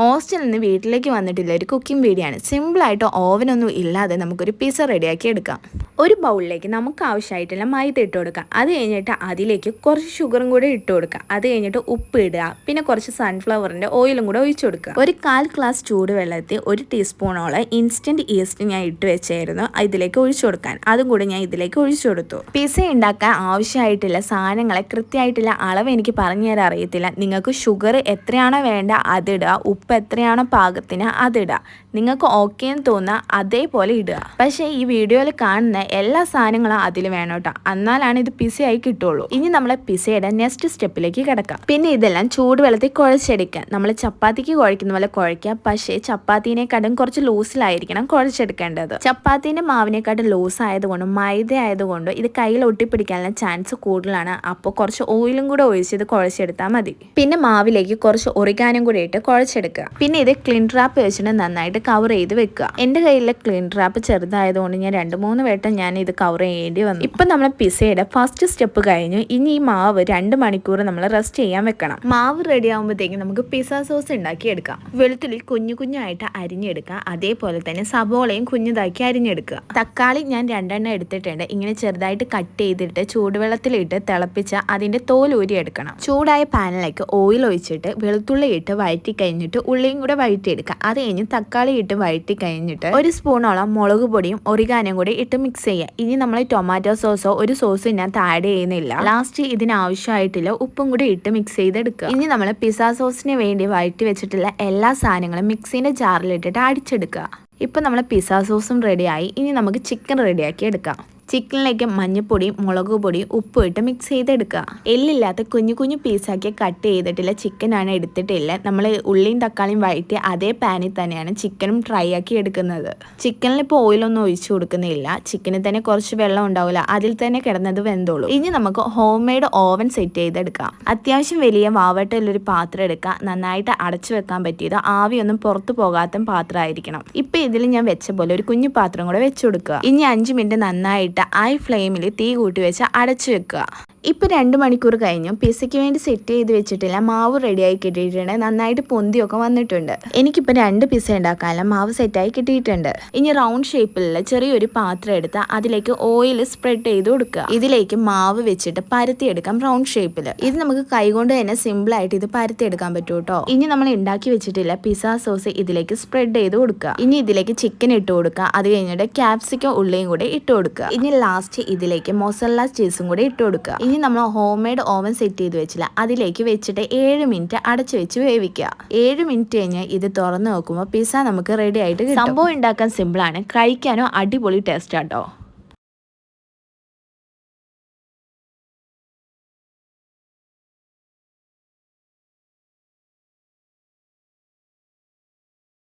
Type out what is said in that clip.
ഹോസ്റ്റലിൽ നിന്ന് വീട്ടിലേക്ക് വന്നിട്ടില്ല. ഒരു കുക്കിംഗ് വീഡിയോ ആണ് സിമ്പിളായിട്ട് ഓവനൊന്നും ഇല്ലാതെ നമുക്കൊരു പിസ്സ റെഡിയാക്കി എടുക്കാം. ഒരു ബൗളിലേക്ക് നമുക്ക് ആവശ്യമായിട്ടുള്ള മൈദ ഇട്ട് കൊടുക്കാം. അത് കഴിഞ്ഞിട്ട് അതിലേക്ക് കുറച്ച് ഷുഗറും കൂടെ ഇട്ട് കൊടുക്കുക അത് കഴിഞ്ഞിട്ട് ഉപ്പ് ഇടുക. പിന്നെ കുറച്ച് സൺഫ്ലവറിന്റെ ഓയിലും കൂടെ ഒഴിച്ചു കൊടുക്കുക. ഒരു കാൽ ഗ്ലാസ് ചൂടുവെള്ളത്തിൽ ഒരു ടീസ്പൂണോളം ഇൻസ്റ്റന്റ് ഈസ്റ്റ് ഞാൻ ഇട്ട് വെച്ചായിരുന്നു ഇതിലേക്ക് ഒഴിച്ചു കൊടുക്കാൻ. അതും കൂടെ ഞാൻ ഇതിലേക്ക് ഒഴിച്ചു കൊടുത്തു. പിസ്സ ഉണ്ടാക്കാൻ ആവശ്യമായിട്ടുള്ള സാധനങ്ങളെ കൃത്യമായിട്ടുള്ള അളവ് എനിക്ക് പറഞ്ഞു തരാൻ അറിയത്തില്ല. നിങ്ങൾക്ക് ഷുഗർ എത്രയാണോ വേണ്ട അതിടുക ഉപ്പ് എത്രയാണോ പാകത്തിന് അതിടുക നിങ്ങൾക്ക് ഓക്കെ എന്ന് തോന്നുക അതേപോലെ ഇടുക. പക്ഷേ ഈ വീഡിയോയിൽ കാണുന്ന എല്ലാ സാധനങ്ങളും അതിൽ വേണം കേട്ടോ. എന്നാലാണ് ഇത് പിസയായി കിട്ടുള്ളൂ. ഇനി നമ്മളെ പിസയുടെ നെക്സ്റ്റ് സ്റ്റെപ്പിലേക്ക് കിടക്കാം. പിന്നെ ഇതെല്ലാം ചൂടുവെള്ളത്തിൽ കുഴച്ചെടുക്കുക. നമ്മൾ ചപ്പാത്തിക്ക് കുഴക്കുന്ന പോലെ കുഴക്കുക പക്ഷേ ചപ്പാത്തിനെക്കാട്ടും കുറച്ച് ലൂസിലായിരിക്കണം കുഴച്ചെടുക്കേണ്ടത്. ചപ്പാത്തിന്റെ മാവിനെക്കാട്ടും ലൂസ് ആയതുകൊണ്ടും മൈദ ആയതുകൊണ്ടും ഇത് കയ്യിൽ ഒട്ടിപ്പിടിക്കാനുള്ള ചാൻസ് കൂടുതലാണ്. അപ്പോൾ കുറച്ച് ഓയിലും കൂടെ ഒഴിച്ച് ഇത് കുഴച്ചെടുത്താൽ മതി. പിന്നെ മാവിലേക്ക് കുറച്ച് ഒറിഗാനും കൂടി ഇട്ട് കുഴച്ചെടുക്കുക. പിന്നെ ഇത് ക്ലീൻ ട്രാപ്പ് വെച്ചിട്ട് നന്നായിട്ട് കവർ ചെയ്ത് വെക്കുക. എന്റെ കയ്യിലെ ക്ലീൻ ട്രാപ്പ് ചെറുതായതുകൊണ്ട് ഞാൻ രണ്ട് മൂന്ന് വട്ടം ഞാൻ ഇത് കവർ ചെയ്യേണ്ടി വന്നു. ഇപ്പം നമ്മൾ പിസയുടെ ഫസ്റ്റ് സ്റ്റെപ്പ് കഴിഞ്ഞു. ഇനി ഈ മാവ് രണ്ട് മണിക്കൂർ നമ്മൾ റെസ്റ്റ് ചെയ്യാൻ വെക്കണം. മാവ് റെഡി ആകുമ്പോഴത്തേക്കും നമുക്ക് പിസ സോസ് ഉണ്ടാക്കി എടുക്കാം വെളുത്തുള്ളി കുഞ്ഞു കുഞ്ഞായിട്ട് അരിഞ്ഞെടുക്കുക. അതേപോലെ തന്നെ സബോളയും കുഞ്ഞുതാക്കി അരിഞ്ഞെടുക്കുക. തക്കാളി ഞാൻ രണ്ടെണ്ണം എടുത്തിട്ടുണ്ട്. ഇങ്ങനെ ചെറുതായിട്ട് കട്ട് ചെയ്തിട്ട് ചൂടുവെള്ളത്തിലിട്ട് തിളപ്പിച്ച അതിന്റെ തോൽ ഊരി എടുക്കണം. ചൂടായ പാനിലേക്ക് ഓയിൽ ഒഴിച്ചിട്ട് വെളുത്തുള്ളി ഇട്ട് വഴറ്റി കഴിഞ്ഞിട്ട് ഉള്ളിയും കൂടെ വഴറ്റിയെടുക്കുക അത് കഴിഞ്ഞ് തക്കാളി ഇട്ട് വഴറ്റി കഴിഞ്ഞിട്ട് ഒരു സ്പൂണോളം മുളക് പൊടിയും ഒറിഗാനും കൂടി ഇട്ട് മിക്സ് ചെയ്യുക. ഇനി നമ്മൾ ടൊമാറ്റോ സോസോ ഒരു സോസ് ഇതിനകത്ത് ആഡ് ചെയ്യുന്നില്ല. ലാസ്റ്റ് ഇതിനാവശ്യമായിട്ടുള്ള ഉപ്പും കൂടി ഇട്ട് മിക്സ് ചെയ്തെടുക്കുക. ഇനി നമ്മൾ പിസ്സ സോസിന് വേണ്ടി വഴറ്റി വെച്ചിട്ടുള്ള എല്ലാ സാധനങ്ങളും മിക്സിന്റെ ജാറിലിട്ടിട്ട് അടിച്ചെടുക്കുക. ഇപ്പം നമ്മൾ പിസ്സ സോസും റെഡിയായി ഇനി നമുക്ക് ചിക്കൻ റെഡിയാക്കി എടുക്കാം. ചിക്കനിലേക്ക് മഞ്ഞൾപ്പൊടിയും മുളക് പൊടി ഉപ്പ് ഇട്ട് മിക്സ് ചെയ്തെടുക്കുക. എല്ലില്ലാത്ത കുഞ്ഞു കുഞ്ഞു പീസാക്കി കട്ട് ചെയ്തിട്ടില്ല ചിക്കനാണ് എടുത്തിട്ടില്ല. നമ്മൾ ഉള്ളിയും തക്കാളിയും വഴറ്റി അതേ പാനിൽ തന്നെയാണ് ചിക്കനും ഫ്രൈ ആക്കി എടുക്കുന്നത്. ചിക്കനിൽ ഇപ്പോൾ ഓയിലൊന്നും ഒഴിച്ചു കൊടുക്കുന്നില്ല. ചിക്കനിൽ തന്നെ കുറച്ച് വെള്ളം ഉണ്ടാവില്ല അതിൽ തന്നെ കിടന്നത് വെന്തോളൂ. ഇനി നമുക്ക് ഹോം മെയ്ഡ് ഓവൻ സെറ്റ് ചെയ്തെടുക്കാം. അത്യാവശ്യം വലിയ വാവട്ടുള്ളൊരു പാത്രം എടുക്കുക. നന്നായിട്ട് അടച്ചു വെക്കാൻ പറ്റിയത് ആവിയൊന്നും പുറത്തു പോകാത്ത പാത്രമായിരിക്കണം. ഇപ്പൊ ഇതിൽ ഞാൻ വെച്ച പോലെ ഒരു കുഞ്ഞു പാത്രം കൂടെ വെച്ചു കൊടുക്കുക. ഇനി അഞ്ച് മിനിറ്റ് നന്നായിട്ട് ഇട്ട് ഐ ഫ്ലെയിമിൽ തീ കൂട്ടി വെച്ച് അടച്ചു വെക്കുക. ഇപ്പോൾ രണ്ട് മണിക്കൂർ കഴിഞ്ഞു. പിസയ്ക്ക് വേണ്ടി സെറ്റ് ചെയ്ത് വെച്ചിട്ടില്ല. മാവ് റെഡിയായി കിട്ടിയിട്ടുണ്ട്. നന്നായിട്ട് പൊന്തിയൊക്കെ വന്നിട്ടുണ്ട്. എനിക്കിപ്പോൾ രണ്ട് പിസ ഉണ്ടാക്കാനുള്ള മാവ് സെറ്റായി കിട്ടിയിട്ടുണ്ട്. ഇനി റൗണ്ട് ഷേപ്പിലുള്ള ചെറിയൊരു പാത്രം എടുത്ത് അതിലേക്ക് ഓയിൽ സ്പ്രെഡ് ചെയ്ത് കൊടുക്കുക. ഇതിലേക്ക് മാവ് വെച്ചിട്ട് പരത്തിയെടുക്കാം റൗണ്ട് ഷേപ്പിൽ ഇത് നമുക്ക് കൈകൊണ്ട് തന്നെ സിമ്പിളായിട്ട് ഇത് പരത്തിയെടുക്കാൻ പറ്റും കേട്ടോ ഇനി നമ്മൾ ഉണ്ടാക്കി വെച്ചിട്ടില്ല പിസ സോസ് ഇതിലേക്ക് സ്പ്രെഡ് ചെയ്ത് കൊടുക്കുക. ഇനി ഇതിലേക്ക് ചിക്കൻ ഇട്ട് കൊടുക്കുക. അത് കഴിഞ്ഞിട്ട് ക്യാപ്സിക്കം ഉള്ളിയും കൂടെ ഇട്ട് കൊടുക്കുക. ഇനി ലാസ്റ്റ് ഇതിലേക്ക് മൊസല്ല ചീസും കൂടി ഇട്ട് കൊടുക്കുക. ഇനി നമ്മൾ ഹോം മെയ്ഡ് ഓവൻ സെറ്റ് ചെയ്ത് വെച്ചില്ല. അതിലേക്ക് വെച്ചിട്ട് ഏഴ് മിനിറ്റ് അടച്ചു വെച്ച് വേവിക്കുക. ഏഴ് മിനിറ്റ് കഴിഞ്ഞ് ഇത് തുറന്നു നോക്കുമ്പോൾ പിസ്സ നമുക്ക് റെഡി ആയിട്ട് സംഭവം ഉണ്ടാക്കാൻ സിമ്പിളാണ് കഴിക്കാനോ അടിപൊളി ടേസ്റ്റ് ആട്ടോ